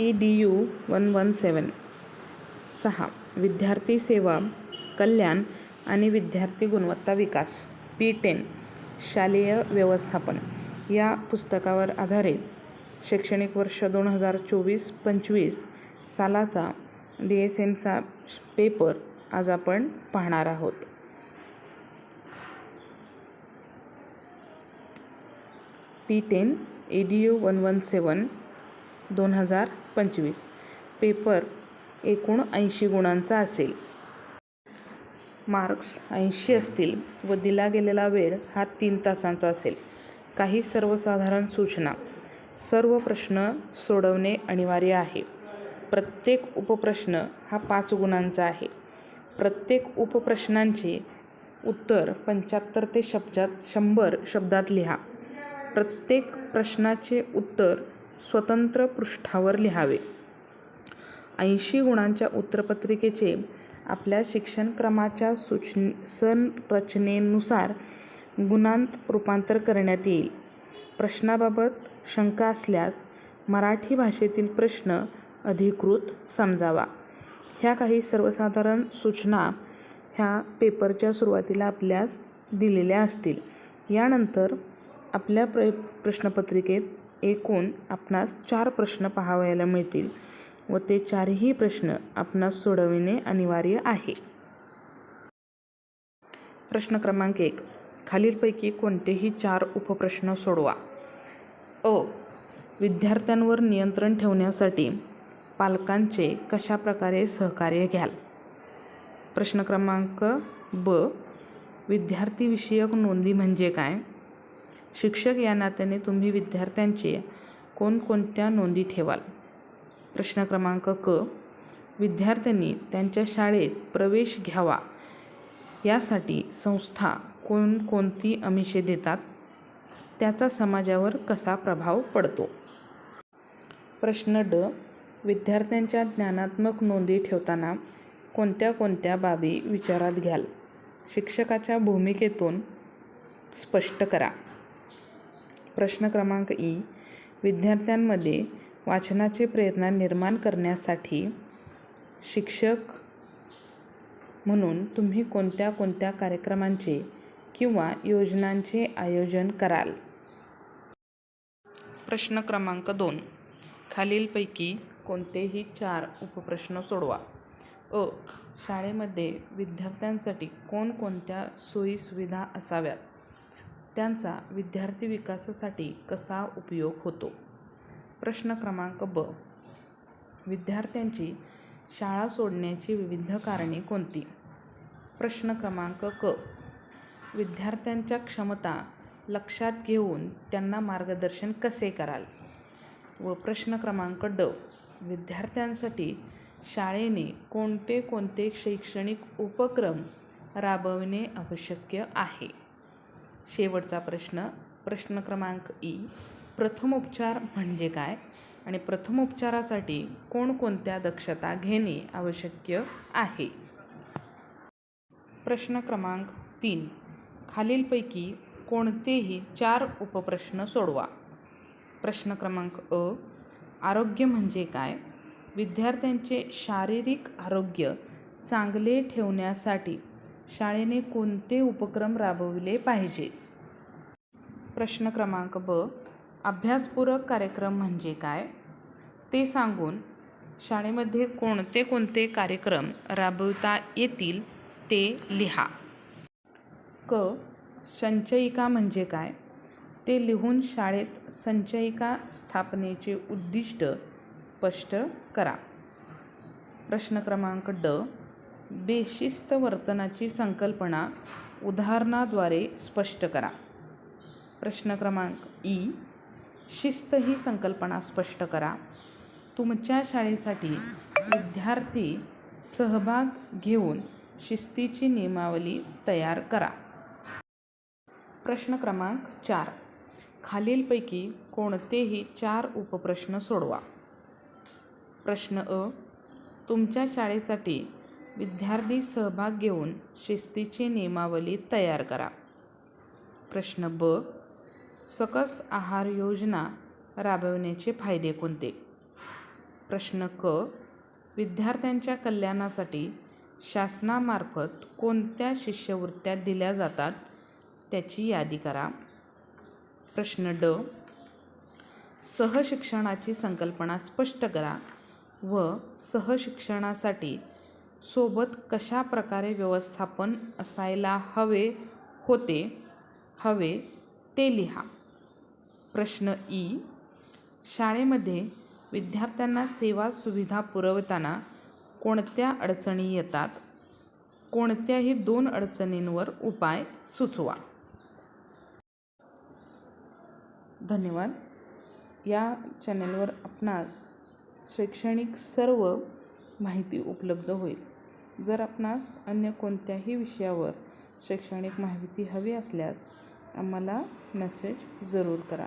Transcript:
E D U one one seven सहा विद्यार्थी सेवा कल्याण आणि विद्यार्थी गुणवत्ता विकास पी टेन शालेय व्यवस्थापन या पुस्तकावर आधारित शैक्षणिक वर्ष दोन हजार चोवीस पंचवीस सालाचा डी एस एनचा पेपर आज आपण पाहणार आहोत. P ten A D U one one seven दोन हजार पंचवीस. पेपर एकूण ऐंशी गुणांचा असेल. मार्क्स ऐंशी असतील व दिला गेलेला वेळ हा तीन तासांचा असेल. काही सर्वसाधारण सूचना. सर्व प्रश्न सोडवणे अनिवार्य आहे. प्रत्येक उपप्रश्न हा पाच गुणांचा आहे. प्रत्येक उपप्रश्नांचे उत्तर पंच्याहत्तर ते शब्दात शंभर शब्दात लिहा. प्रत्येक प्रश्नाचे उत्तर स्वतंत्र पृष्ठावर लिहावे. ऐंशी गुणांच्या उत्तरपत्रिकेचे आपल्या शिक्षणक्रमाच्या सूच संरचनेनुसार गुणांत रूपांतर करण्यात येईल. प्रश्नाबाबत शंका असल्यास मराठी भाषेतील प्रश्न अधिकृत समजावा. ह्या काही सर्वसाधारण सूचना ह्या पेपरच्या सुरुवातीला आपल्यास दिलेल्या असतील. यानंतर आपल्या प्र प्रश्नपत्रिकेत एकूण आपणास चार प्रश्न पाहावयाला मिळतील व ते चारही प्रश्न आपणास सोडविणे अनिवार्य आहे. प्रश्न क्रमांक एक. खालीलपैकी कोणतेही चार उपप्रश्न सोडवा. अ. विद्यार्थ्यांवर नियंत्रण ठेवण्यासाठी पालकांचे कशा प्रकारे सहकार्य घ्याल? प्रश्न क्रमांक ब. विद्यार्थीविषयक नोंदी म्हणजे काय? शिक्षक या नात्याने तुम्ही विद्यार्थ्यांचे कोणकोणत्या नोंदी ठेवाल? प्रश्न क्रमांक क. विद्यार्थ्यांनी त्यांच्या शाळेत प्रवेश घ्यावा. यासाठी संस्था कोणकोणती अमिषे देतात? त्याचा समाजावर कसा प्रभाव पडतो? प्रश्न ड. विद्यार्थ्यांच्या ज्ञानात्मक नोंदी ठेवताना कोणत्या कोणत्या बाबी विचारात घ्याल? शिक्षकाच्या भूमिकेतून स्पष्ट करा. प्रश्न क्रमांक ई. विद्यार्थ्यांमध्ये वाचनाची प्रेरणा निर्माण करण्यासाठी शिक्षक म्हणून तुम्ही कोणत्या कोणत्या कार्यक्रमांचे किंवा योजनांचे आयोजन कराल? प्रश्न क्रमांक दोन. खालीलपैकी कोणतेही चार उपप्रश्न सोडवा. अ शाळेमध्ये विद्यार्थ्यांसाठी कोणकोणत्या सोयीसुविधा असाव्यात? त्यांचा विद्यार्थी विकासासाठी कसा उपयोग होतो? प्रश्न क्रमांक ब. विद्यार्थ्यांची शाळा सोडण्याची विविध कारणे कोणती? प्रश्न क्रमांक क. विद्यार्थ्यांच्या क्षमता लक्षात घेऊन त्यांना मार्गदर्शन कसे कराल? व प्रश्न क्रमांक ड. विद्यार्थ्यांसाठी शाळेने कोणते कोणते शैक्षणिक उपक्रम राबविणे आवश्यक आहे? शेवटचा प्रश्न. प्रश्न क्रमांक ई. प्रथमोपचार म्हणजे काय? आणि प्रथमोपचारासाठी कोणकोणत्या दक्षता घेणे आवश्यक आहे? प्रश्न क्रमांक तीन. खालीलपैकी कोणतेही चार उपप्रश्न सोडवा. प्रश्न क्रमांक अ. आरोग्य म्हणजे काय? विद्यार्थ्यांचे शारीरिक आरोग्य चांगले ठेवण्यासाठी शाळेने कोणते उपक्रम राबविले पाहिजे? प्रश्न क्रमांक ब. अभ्यासपूरक कार्यक्रम म्हणजे काय? ते सांगून शाळेमध्ये कोणते कोणते कार्यक्रम राबविता येतील ते लिहा. क. संचयिका म्हणजे काय? ते लिहून शाळेत संचयिका स्थापनेचे उद्दिष्ट स्पष्ट करा. प्रश्न क्रमांक ड. बेशिस्त वर्तनाची संकल्पना उदाहरणाद्वारे स्पष्ट करा. प्रश्न क्रमांक ई. शिस्त ही संकल्पना स्पष्ट करा. तुमच्या शाळेसाठी विद्यार्थी सहभाग घेऊन शिस्तीची नियमावली तयार करा. प्रश्न क्रमांक चार. खालीलपैकी कोणतेही चार उपप्रश्न सोडवा. प्रश्न अ. तुमच्या शाळेसाठी विद्यार्थी सहभाग घेऊन शिस्तीची नियमावली तयार करा. प्रश्न ब. सकस आहार योजना राबविण्याचे फायदे कोणते? प्रश्न क. विद्यार्थ्यांच्या कल्याणासाठी शासनामार्फत कोणत्या शिष्यवृत्त्या दिल्या जातात त्याची यादी करा. प्रश्न ड. सहशिक्षणाची संकल्पना स्पष्ट करा व सहशिक्षणासाठी सोबत कशा प्रकारे व्यवस्थापन असायला हवे होते? हवे ते लिहा. प्रश्न ई. शाळेमध्ये विद्यार्थ्यांना सेवा सुविधा पुरवताना कोणत्या अडचणी येतात? कोणत्याही दोन अडचणींवर उपाय सुचवा. धन्यवाद. या चॅनलवर आपणास शैक्षणिक सर्व माहिती उपलब्ध होईल. जर आपणास अन्य कोणत्याही विषयावर शैक्षणिक माहिती हवी असल्यास आम्हाला मेसेज जरूर करा.